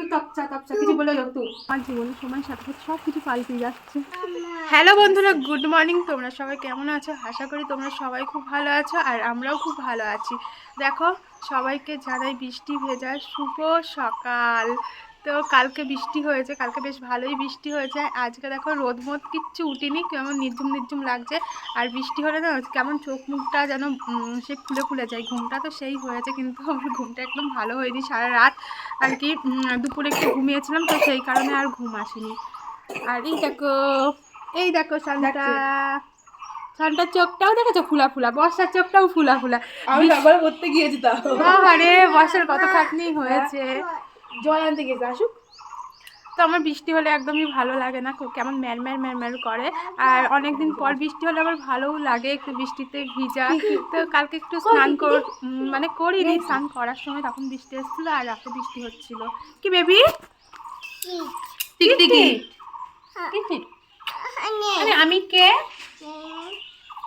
শুধু তপচা তপচা কিছু বলে যাও আমার জীবনের সময় সাথে সাথে সব কিছু পাল্টে যাচ্ছে। হ্যালো বন্ধুরা গুড মর্নিং তোমরা সবাই কেমন আছো? আশা করি তোমরা সবাই খুব ভালো আছো আর আমরাও খুব ভালো আছি। দেখো সবাইকে জানাই বৃষ্টি ভেজা শুভ সকাল। তো কালকে বৃষ্টি হয়েছে কালকে বেশ ভালোই বৃষ্টি হয়েছে। আজকে দেখো রোদ মোদ কিচ্ছু উঠিনি কেমন নির্ঝুম নির্ঝুম লাগছে। আর বৃষ্টি হলে না কেমন চোখ মুখটা যেন সে ফুলে ফুলে যায়। ঘুমটা তো সেই হয়েছে কিন্তু আমার ঘুমটা একদম ভালো হয়নি সারা রাত। আর কি দুপুরে একটু ঘুমিয়েছিলাম তো সেই কারণে আর ঘুম আসেনি। আর এই দেখো এই দেখো সানটা। সানটার চোখটাও দেখেছ? ফুলা ফুলা বর্ষার চোখটাও ফুলা ফুলা। আমি করতে গিয়েছি তা আরে বর্ষার কত খাটনি হয়েছে। জল আনতে গেছে আসুক। তো আমার বৃষ্টি হলে একদমই ভালো লাগে না কেমন ম্যারম্যার ম্যারম্যার করে। আর অনেক দিন পর বৃষ্টি হলে আমার ভালোও লাগে একটু বৃষ্টিতে ভিজা। তো কালকে একটু স্নান কর মানে করিনি স্নান করার সময় তখন বৃষ্টি এসেছিল আর রাতে বৃষ্টি হচ্ছিল। কি বেবি? টিকটিকি মানে আমি কে?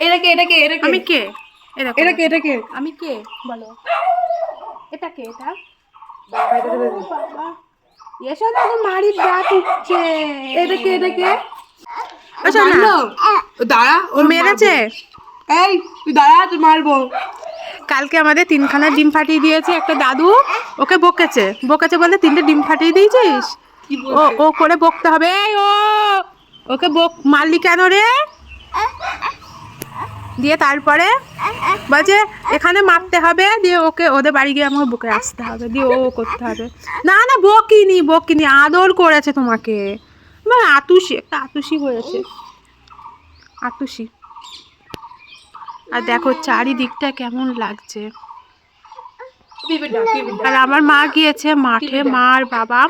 এটাকে এটাকে এটাকে আমি কে? এ দেখো, এটাকে এটাকে আমি কে? বলো। এটা কে এটা? এসো না। তো মারির দাঁত উঠছে এটাকে এটাকে আচ্ছা না দাঁড়া ও মেরেছে। এই তুই দাঁড়া তুই মারবো। কালকে আমাদের তিনখানা ডিম ফাটিয়ে দিয়েছে একটা দাদু ওকে বকেছে। বকেছে বলে তিনটে ডিম ফাটিয়ে দিয়েছিস? ও ও করে বকতে হবে। এই ও ওকে বক মারলি কেন রে? দিয়ে তারপরে বলছে, এখানে মারতে হবে, দিয়ে ওকে, ওদের বাড়ি গিয়ে আমাকে বুকে আসতে হবে, দিয়ে ও করতে হবে। না না, বকিনি বকিনি, আদর করেছে তোমাকে। মানে আতুষি একটা আতুষি হয়েছে। আতুষি আর দেখো, চারিদিকটা কেমন লাগছে। আর আমার মা গিয়েছে মাঠে মা আর বাবা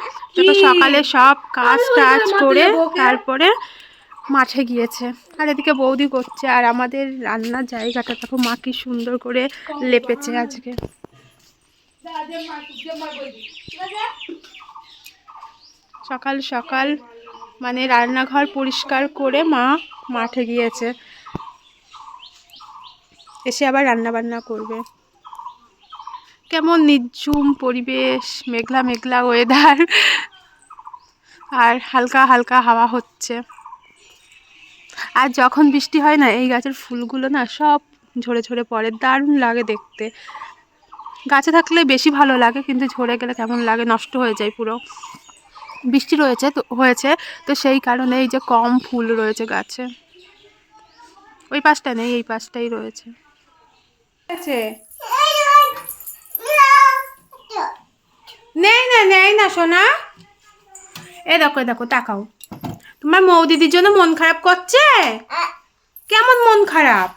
সকালে সব কাজ টাজ করে, তারপরে মাঠে গিয়েছে। আর এদিকে বৌদি করছে, আর আমাদের রান্নার জায়গাটা দেখো মা কি সুন্দর করে লেপেছে আজকে। সকাল সকাল মানে রান্নাঘর পরিষ্কার করে মা মাঠে গিয়েছে। এসে আবার রান্না বান্না করবে। কেমন নির্ঝুম পরিবেশ, মেঘলা মেঘলা ওয়েদার আর হালকা হালকা হাওয়া হচ্ছে। আর যখন বৃষ্টি হয় না এই গাছের ফুলগুলো না সব ঝরে ঝরে পড়ে দারুণ লাগে দেখতে। গাছে থাকলে বেশি ভালো লাগে কিন্তু ঝরে গেলে কেমন লাগে নষ্ট হয়ে যায় পুরো। বৃষ্টি রয়েছে তো হয়েছে তো সেই কারণে এই যে কম ফুল রয়েছে গাছে। ওই পাশটা নেই এই পাশটাই রয়েছে। আছে? নেই না নেই না সোনা। এ দেখো এ দেখো তাকাও। তোমার মৌ দিদির জন্য মন খারাপ করছে? কেমন মন খারাপ?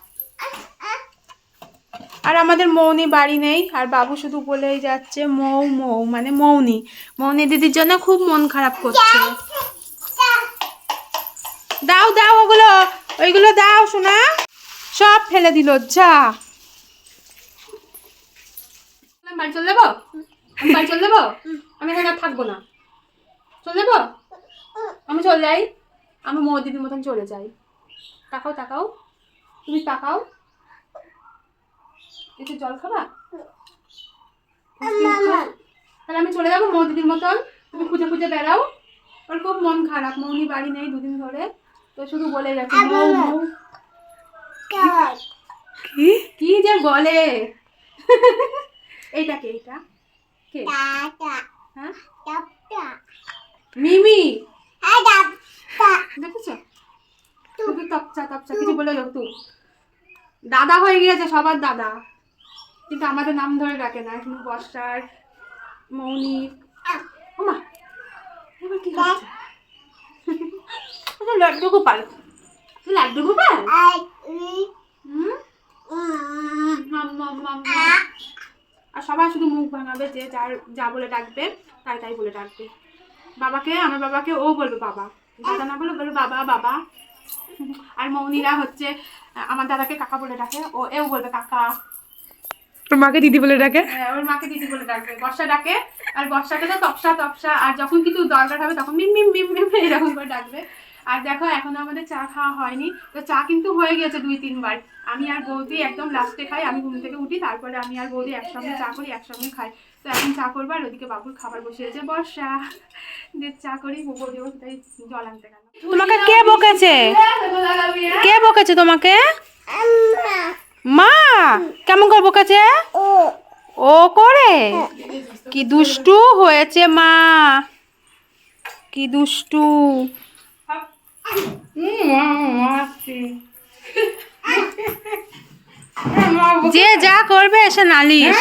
আর আমাদের মৌনি বাড়ি নেই, আর বাবু শুধু বলেই যাচ্ছে মৌ মৌ মানে মৌনি। মৌনি দিদির জন্য খুব মন খারাপ করছে। দাও দাও ওগুলো, ওইগুলো দাও শোনা সব ফেলে দিল, যা। বাড়ি চলে যাব? বাড়ি চলে যাব? আমি থাকব না। চলে যাব? আমি চলে যাই। আমি মৌদিদির মতন চলে যাই। তাকাও তাকাও। তুমি তাকাও। একটু জল খাবা? তাহলে আমি চলে যাব মৌদিদির মতন। তুমি খুঁজে খুঁজে বেড়াও। ওর খুব মন খারাপ। মৌনি বাড়ি নেই দুদিন ধরে। তো শুধু বলে মৌ কি? কি যে বলে? এইটা কে? এটা কে? হ্যাঁ? মিমি! দেখেছ? শুধু তপচা তপচা কিছু বলে যাও তুই দাদা হয়ে গিয়েছে সবার দাদা। কিন্তু আমাদের নাম ধরে ডাকে না এখন বর্ষার মৌনি। ওমা এবার কি হচ্ছে? আচ্ছা, লাড্ডু গোপাল। তুই লাড্ডু গোপাল। আর সবাই শুধু মুখ ভাঙাবে যে যার যা বলে ডাকবে তাই তাই বলে ডাকবে। বাবাকে আমার বাবাকে ও বলবে বাবা। দাদা না বলে বলবে বাবা বাবা। আর মৌনিরা হচ্ছে আমার দাদাকে কাকা বলে ডাকে। ও এও বলবে কাকা। তোর মাকে দিদি বলে ডাকে? হ্যাঁ, ওর মাকে দিদি বলে ডাকবে বর্ষা ডাকে। আর বর্ষাকে তো তপসা তপসা। আর যখন কিছু দরকার হবে তখন মিম মিম মিম মিম এরকম করে ডাকবে। আর দেখো এখনও আমাদের চা খাওয়া হয়নি। তো চা কিন্তু হয়ে গেছে দুই তিনবার। আমি আর বৌদি একদম লাস্টে খাই। আমি ঘুম থেকে উঠি তারপরে আমি আর বৌদি একসঙ্গে চা করি একসঙ্গে খাই। তো এখন চা করব আর ওদিকে বাবুর খাবার বসিয়েছে বর্ষা যে চা করি বৌদি তাই জল আনতে গেল তোমাকে কে বকেছে? কে বকেছে তোমাকে? মা কেমন করে বকেছে? ও করে? কি দুষ্টু হয়েছে মা। কি দুষ্টু। যে যা করবে এসে নালিশ।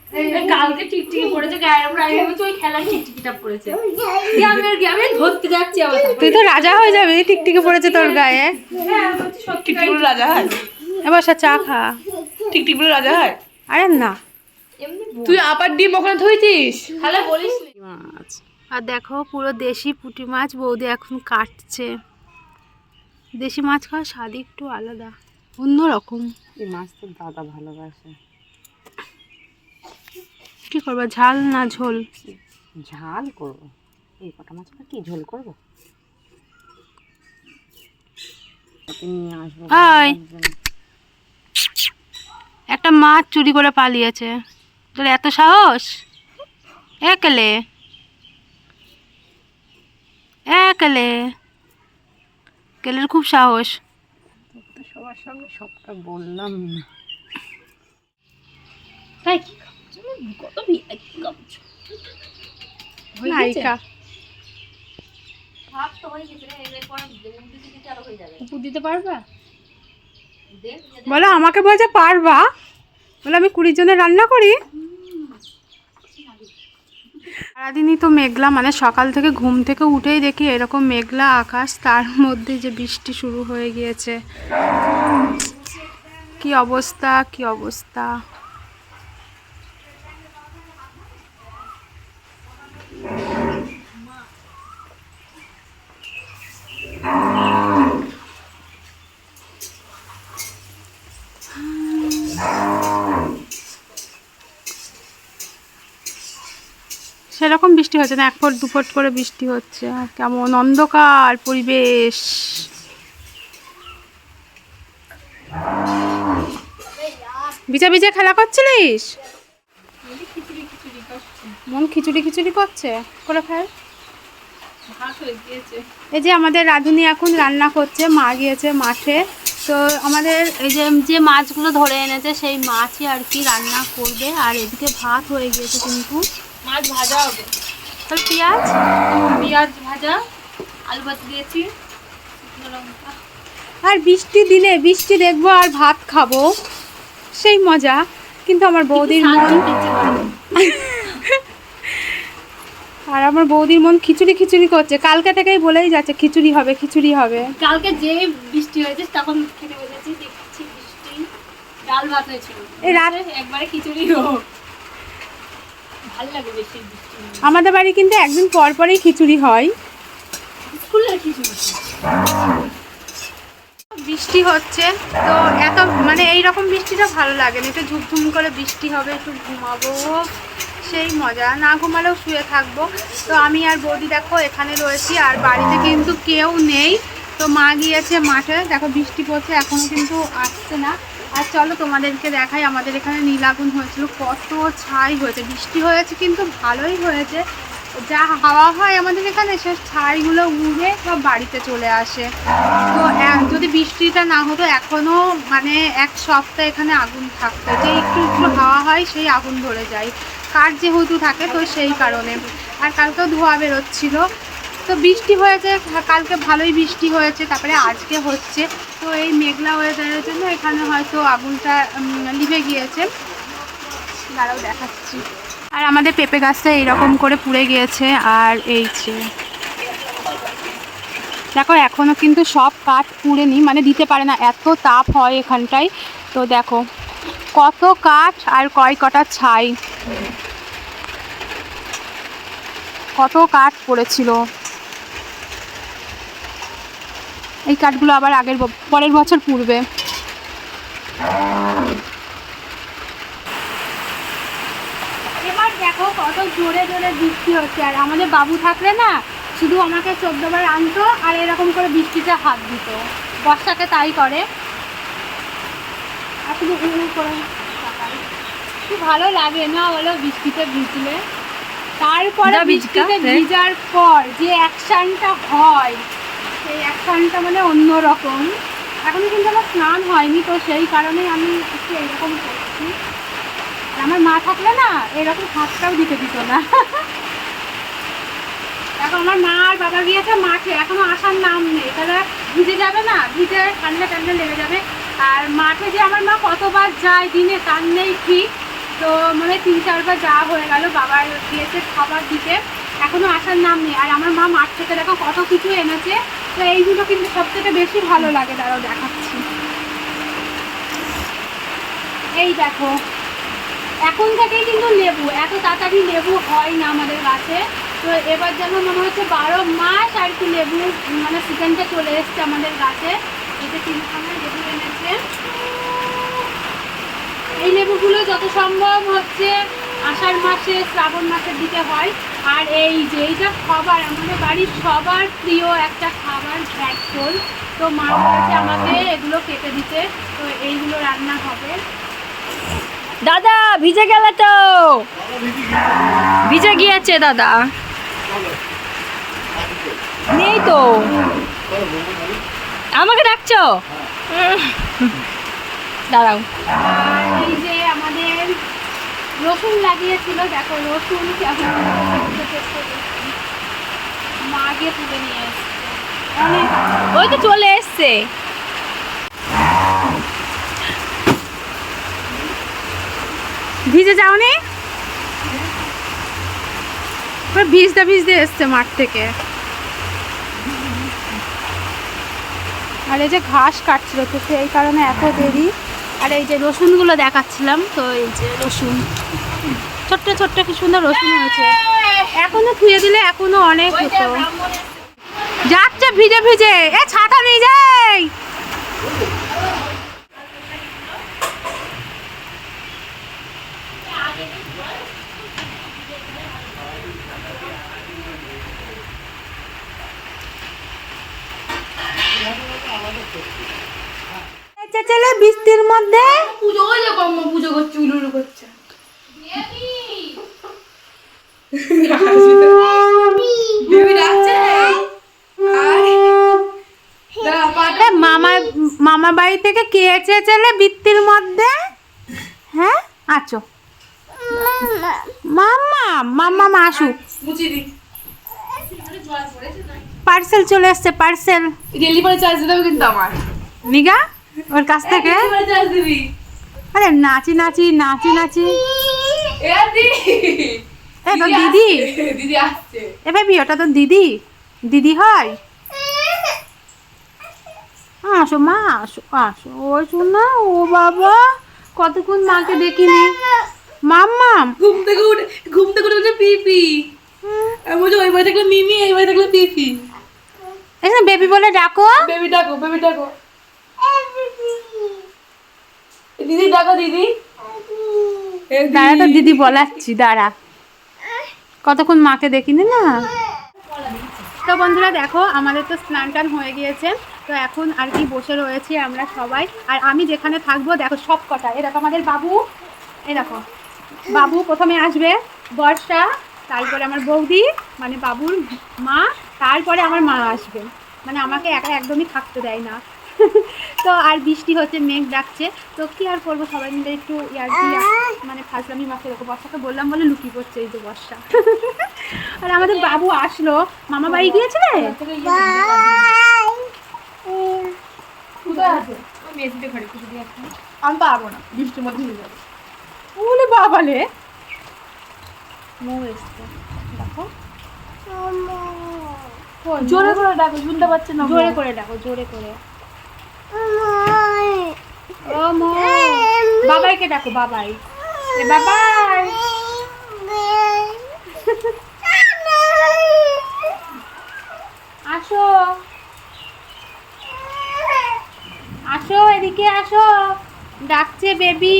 কালকে টিকটিকি পড়েছে গায়ের উপর আমি ভেবেছি ওই খেলার টিকটিকিটা পড়েছে। দিয়ে আমি আর আমি ধরতে যাচ্ছি আবার তুই তো রাজা হয়ে যাবি টিকটিকি পড়েছে তোর গায়ে। হ্যাঁ টিকটিকি রাজা হয়? এবার সে চা খা। টিকটিকি রাজা হয়? আরে না। তুই আবার ডিম ওখানে থইতিস তাহলে বলিস মাছ। আর দেখো পুরো দেশি পুঁটি মাছ বৌদি এখন কাটছে। দেশি মাছ খাওয়ার স্বাদ একটু আলাদা। অন্যরকম। এই মাছ তো দাদা ভালোবাসে। কি করব? ঝাল না ঝোল? ঝাল করব। এই কটা মাছ কি ঝোল করব। একটা মাছ চুরি করে পালিয়েছে। তোর এত সাহস? একলে। একলে। কেলের খুব সাহস। সবার সঙ্গে সবটা বললাম না। তাই কি? কত। হয়ে নায়িকা তো হয়ে গেছে হয়ে যাবে। দিতে পারবা। বলো আমাকে বলছে পারবা বলে আমি কুড়ি জনের রান্না করি সারাদিনই তো মেঘলা মানে সকাল থেকে ঘুম থেকে উঠেই দেখি এরকম মেঘলা আকাশ তার মধ্যে যে বৃষ্টি শুরু হয়ে গিয়েছে কি অবস্থা কি অবস্থা সেরকম বৃষ্টি হচ্ছে না, এক ফোট, দু ফোট করে বৃষ্টি হচ্ছে। কেমন অন্ধকার পরিবেশ। বিচা বিচা খেলা করছিলিস? মন খিচুড়ি খিচুড়ি করছে। করে খায়। এই যে আমাদের রাঁধুনি এখন রান্না করছে মা গিয়েছে মাঠে। তো আমাদের এই যে যে মাছগুলো ধরে এনেছে সেই মাছই আর কি রান্না করবে। আর এদিকে ভাত হয়ে গিয়েছে কিন্তু। মাছ ভাজা হবে। তাহলে পেঁয়াজ? পেঁয়াজ ভাজা আলু ভাত দিয়েছি আর বৃষ্টি দিনে বৃষ্টি দেখব আর ভাত খাব। সেই মজা। কিন্তু আমার বৌদির মন আর আমার বৌদির মন খিচুড়ি খিচুড়ি করছে। কালকে থেকেই বলেই যাচ্ছে খিচুড়ি হবে খিচুড়ি হবে। কালকে যে বৃষ্টি হয়েছে তখন খেতে বসেছি দেখছি বৃষ্টি ডাল ভাত হয়েছিল। এই রাত- একবারে খিচুড়ি হোক। ভালো লাগে বেশি বৃষ্টি। আমাদের বাড়ি কিন্তু একদিন পর পরই খিচুড়ি হয়। স্কুলের খিচুড়ি বৃষ্টি হচ্ছে তো এত মানে এই রকম বৃষ্টিটা ভালো লাগে না একটু ঝুমঝুম করে বৃষ্টি হবে একটু ঘুমাবো। সেই মজা। না ঘুমালেও শুয়ে থাকব। তো আমি আর বৌদি দেখো এখানে রয়েছি, আর বাড়িতে কিন্তু কেউ নেই। তো মা গিয়েছে মাঠে। দেখো বৃষ্টি পড়ছে এখনও কিন্তু আসছে না। আর চলো তোমাদেরকে দেখাই, আমাদের এখানে নীলাগুন হয়েছিল। কত ছাই হয়েছে। বৃষ্টি হয়েছে কিন্তু ভালোই হয়েছে। যা হাওয়া হয় আমাদের এখানে, সে ছাইগুলো উড়ে সব বাড়িতে চলে আসে। তো যদি বৃষ্টিটা না হতো এখনও মানে এক সপ্তাহ এখানে আগুন থাকতো। যে একটু একটু হাওয়া হয়, সেই আগুন ধরে যায়। কাঠ যেহেতু থাকে তো সেই কারণে। আর কালকেও ধোয়া বেরোচ্ছিল। তো বৃষ্টি হয়েছে, কালকে ভালোই বৃষ্টি হয়েছে, তারপরে আজকে হচ্ছে। তো এই মেঘলা ওয়েদারের জন্য এখানে হয়তো আগুনটা লিভে গিয়েছে। দাঁড়াও দেখাচ্ছি। আর আমাদের পেঁপে গাছটা এইরকম করে পুড়ে গিয়েছে, আর এই যে দেখো এখনও কিন্তু সব কাঠ পুড়েনি মানে দিতে পারে না, এত তাপ হয় এখানটায়। তো দেখো, কত কাঠ আর কয় কটা ছাই। কত কাঠ পড়েছিল এই কাঠগুলো আবার আগের পরের বছর পূর্বে। এবার দেখো কত জোরে জোরে বৃষ্টি হচ্ছে। আর আমাদের বাবু থাকলে না, শুধু আমাকে চোদ্দবার আনতো আর এরকম করে বৃষ্টিতে হাত দিত। বর্ষাকে তাই করে। আর শুধু করে। কি ভালো লাগে না বলো বৃষ্টিতে ভিজলে? তারপরে বৃষ্টিতে ভিজার পর যে অ্যাকশনটা হয় সেই অ্যাকশনটা মানে অন্যরকম। এখন কিন্তু আমার স্নান হয়নি তো সেই কারণেই আমি একটু এরকম করছি। আমার মা থাকলে না এরকম হাতটাও দিতে দিত না। এখন আমার মা আর বাবা গিয়েছে মাঠে এখনও আসার নাম নেই। তাহলে ভিজে যাবে না? ভিজে ঠান্ডা ঠান্ডা লেগে যাবে। আর মাঠে যে আমার মা কতবার যায় দিনে তার নেই ঠিক। তো মানে তিন চারবার যাওয়া হয়ে গেল বাবার গিয়েছে খাবার দিতে। এখনও আসার নাম নেই। আর আমার মা মাঠ থেকে দেখো কত কিছু এনেছে। তো এইগুলো কিন্তু সব থেকে বেশি ভালো লাগে তারাও দেখাচ্ছি। এই দেখো, এখন থেকেই কিন্তু লেবু, এত তাড়াতাড়ি লেবু হয় না আমাদের গাছে। তো এবার যেন মনে হচ্ছে বারো মাস আর কি লেবু মানে সিজনটা চলে এসছে আমাদের গাছে। এতে তিনখানা লেবু এনেছে। এই লেবুগুলো যত সম্ভব হচ্ছে আষাঢ় মাসে শ্রাবণ মাসের দিকে হয়। আর এই যে এইটা খাবার আমাদের বাড়ির সবার প্রিয় একটা খাবার ভ্যাটফল তো মা বলেছে আমাকে এগুলো কেটে দিতে। তো এইগুলো রান্না হবে। দাদা ভিজে গেল তো। ভিজে গিয়েছে। দাদা। নেই তো। আমাকে ডাকছো? দাঁড়াও। এই যে আমাদের রসুন লাগিয়েছিল দেখো রসুন কেমন হচ্ছে দেখো। মা গিয়ে তুলে নিয়ে এসছে। ওই তো চলে এসছে। ভিজে যাওনি? ভিজতে ভিজতে এসছে মাঠ থেকে। আর এই যে ঘাস কাটছিল তো সেই কারণে এত দেরি। আর এই যে রসুনগুলো দেখাচ্ছিলাম, তো এই যে রসুন। ছোট্ট ছোট্ট কি সুন্দর রসুন হয়েছে। এখনও ধুয়ে দিলে এখনও অনেক হতো। যাচ্ছে ভিজে ভিজে। এ ছাতা নিয়ে যাই চেলে বৃষ্টির মধ্যে? পুজো ওই যে পুজো করছে উলুলু করছে। মামার মামার বাড়ি থেকে কে চেয়েছিলে বৃত্তির মধ্যে? হ্যাঁ? আছো। মামা মামা মা আসুক পার্সেল চলে এসছে পার্সেল। ডেলিভারি চার্জ দিতে হবে কিন্তু আমার। নিগা ওর কাছ থেকে? আরে নাচি নাচি নাচি নাচি। এ তোর দিদি দিদি? আসছে এ ভাবি ওটা তোর দিদি? দিদি হয়? আসো মা আসো আসো। ও শোনা ও বাবা কতক্ষণ মাকে দেখিনি। মাম্মাম ঘুম থেকে উঠে ঘুম থেকে উঠে পিপি। আমি বলছি ওই বাড়ি থাকলে মিমি এই বাড়ি থাকলে পিপি। এখানে বেবি বলে ডাকো। বেবি ডাকো বেবি ডাকো। দিদি ডাকো দিদি। এ দাঁড়া তো দিদি বলাচ্ছি দাঁড়া। কতক্ষণ মাকে দেখিনি না? তো বন্ধুরা দেখো আমাদের তো স্নান টান হয়ে গিয়েছে। তো এখন আর কি বসে রয়েছি আমরা সবাই। আর আমি যেখানে থাকব দেখো সব কটা। এ দেখো আমাদের বাবু। এই দেখো বাবু প্রথমে আসবে বর্ষা তারপরে আমার বৌদি মানে বাবুর মা তারপরে আমার মা আসবে। মানে আমাকে একা একদমই থাকতে দেয় না। তো আর বৃষ্টি হচ্ছে মেঘ ডাকছে। তো কি আর করব? সবাই মিলে একটু ইয়ার মানে ফাজলামি মাকে দেখো বর্ষাকে বললাম বলে লুকিয়ে পড়ছে এই যে বর্ষা। আর আমাদের বাবু আসলো। মামা বাড়ি গিয়েছিলে? কোথায় আছে? ওই মেঝেতে ঘরে পুজো দিয়ে আসছে আমি পারব না বৃষ্টির মধ্যে নিয়ে যাব। বলে বাবালে মৌ এসছে। দেখো। জোরে করে ডাকো শুনতে পাচ্ছে না জোরে করে ডাকো জোরে করে। বাবাইকে ডাকো বাবাই বাবাই আসো আসো এদিকে আসো ডাকছে বেবি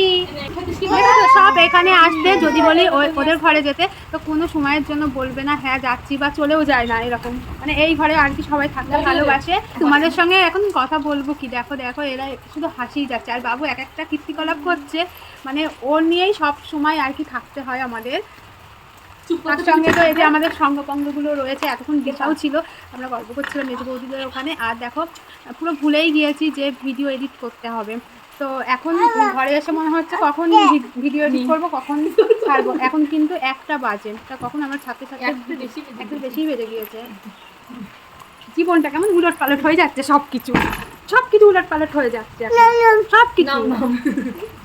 সব এখানে আসবে যদি বলি ও- ওদের ঘরে যেতে তো কোনো সময়ের জন্য বলবে না হ্যাঁ যাচ্ছি বা চলেও যায় না এরকম। মানে এই ঘরে আর কি সবাই থাকতে ভালোবাসে। তোমাদের সঙ্গে এখন কথা বলব কি দেখো দেখো এরা শুধু হাসিই যাচ্ছে। আর বাবু এক একটা কীর্তিকলাপ করছে। মানে ওর নিয়েই সব সময় আর কি থাকতে হয় আমাদের। তার সঙ্গে তো এই যে আমাদের সঙ্গপঙ্গগুলো রয়েছে এতক্ষণ দিশাও ছিল। আমরা গল্প করছিলাম মেজু বৌদিদের ওখানে। আর দেখো পুরো ভুলেই গিয়েছি যে ভিডিও এডিট করতে হবে। তো এখন ঘরে এসে মনে হচ্ছে কখন ভিডিও এডিট করব কখন ছাড়বো। এখন কিন্তু একটা বাজে তা কখন আমার ছাত্র ছাত্রী একটু বেশি একটু বেশি বেজে গিয়েছে। জীবনটা কেমন উলট পালট হয়ে যাচ্ছে সব কিছু সব কিছু উলট পালট হয়ে যাচ্ছে সব কিছু।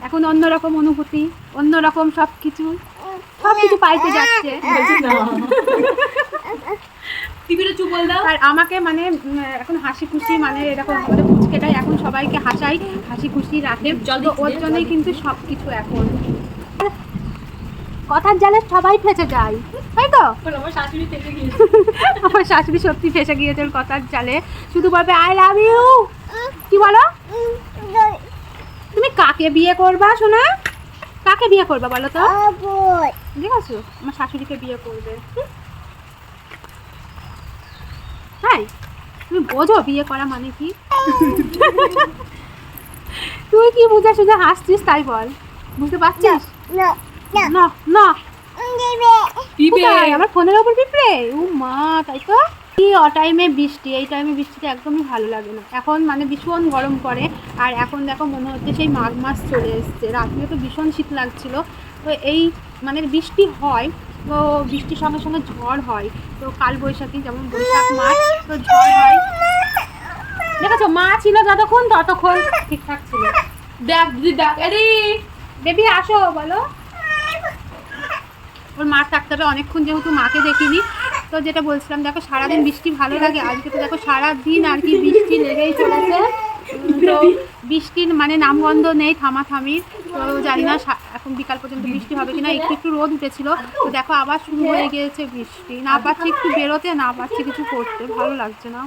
এখন অন্যরকম অনুভূতি অন্যরকম সব কিছু সব কিছু পাইতে যাচ্ছে। টিভিটা চুপ বল দাও। আর আমাকে মানে এখন হাসি খুশি মানে এরকম আমাদের পুচকেটাই এখন সবাইকে হাসাই হাসি খুশি রাখে জল তো ওর জন্যই কিন্তু সব কিছু এখন। কথার জালে সবাই ফেসে যায় তাই তো? আমার শাশুড়ি থেকে গিয়েছে। আমার শাশুড়ি সত্যি ফেসে গিয়েছে ওর কথার জালে। শুধু বলবে আই লাভ ইউ কি বলো? তুমি কাকে বিয়ে করবা শোনা কাকে বিয়ে করবা বলো তো? ঠিক আছে আমার শাশুড়িকে বিয়ে করবে। হুম। তুমি বোঝো বিয়ে করা মানে কি? তুই কি বুঝে শুধু হাসছিস তাই বল। বুঝতে পারছিস? না না কোথায়? আমার ফোনের ওপর পিঁপড়ে ও মা তাই তো? কি অটাইমে বৃষ্টি এই টাইমে বৃষ্টিতে একদমই ভালো লাগে না। এখন মানে ভীষণ গরম পড়ে আর এখন দেখো মনে হচ্ছে সেই মাঘ মাস চলে এসছে। রাত্রে তো ভীষণ শীত লাগছিল। তো এই মানে বৃষ্টি হয় তো বৃষ্টির সঙ্গে সঙ্গে ঝড় হয়। তো কাল বৈশাখী যেমন বৈশাখ মাস, তো ঝড় হয়। দেখেছ, মা ছিল যতক্ষণ ততক্ষণ ঠিকঠাক ছিল। দেখ, দিদি, দেখ আরে বেবি, আসো, বলো। ওর মার থাকতে হবে, অনেকক্ষণ যেহেতু মাকে দেখিনি। তো যেটা বলছিলাম, দেখো, সারাদিন বৃষ্টি ভালো লাগে আজকে তো দেখো সারাদিন আর কি বৃষ্টি লেগেই চলেছে। তো বৃষ্টির মানে নামগন্ধ নেই থামাথামির তো জানি না বিকাল পর্যন্ত বৃষ্টি হবে কিনা, একটু একটু রোদ উঠেছিল। তো দেখো, আবার শুরু হয়ে গিয়েছে বৃষ্টি। না পাচ্ছি একটু বেরোতে, না পাচ্ছি কিছু করতে। ভালো লাগছে না।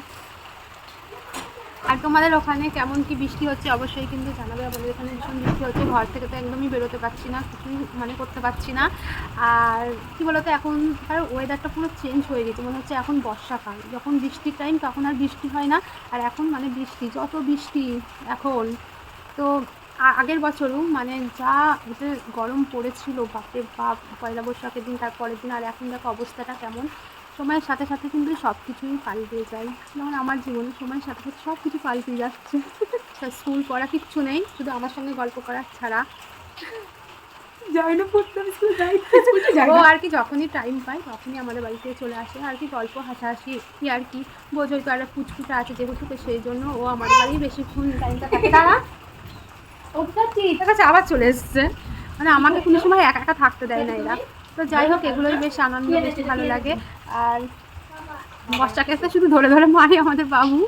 আর তোমাদের ওখানে কেমন কি বৃষ্টি হচ্ছে, অবশ্যই কিন্তু জানাবে। আমাদের এখানে ভীষণ বৃষ্টি হচ্ছে। ঘর থেকে তো একদমই বেরোতে পারছি না, কিছুই মানে করতে পারছি না। আর কি বলতো, এখন আর ওয়েদারটা পুরো চেঞ্জ হয়ে গেছে। মনে হচ্ছে এখন বর্ষাকাল। যখন বৃষ্টির টাইম তখন আর বৃষ্টি হয় না। আর এখন মানে বৃষ্টি, যত বৃষ্টি এখন। তো আগের বছরও মানে যা ওদের গরম পড়েছিল বাপরে বাপ পয়লা বৈশাখের দিন তার পরের দিন আর এখন দেখো অবস্থাটা কেমন। সময়ের সাথে সাথে কিন্তু সব কিছুই পাল্টে যায়। যেমন আমার জীবনে সময়ের সাথে সাথে সব কিছু পাল্টে যাচ্ছে। স্কুল পড়া কিচ্ছু নেই শুধু আমার সঙ্গে গল্প করা ছাড়া। যাই। না যাই ও আর কি যখনই টাইম পাই তখনই আমাদের বাড়িতে চলে আসে। আর কি গল্প হাসাহাসি কি আর কি। বোঝোই তো একটা ফুচকুটা আছে যেহেতু সেই জন্য ও আমাদের বাড়ি বেশিক্ষণ টাইমটা থাকে দাঁড়া। ঠিক আছে আবার চলে এসছে। মানে আমাকে কোনো সময় একা একা থাকতে দেয় না এরা। তো যাই হোক, এগুলোই বেশ আনন্দ, বেশ ভালো লাগে। আর বর্ষাকে তো শুধু ধরে ধরে মারি আমাদের বাবু।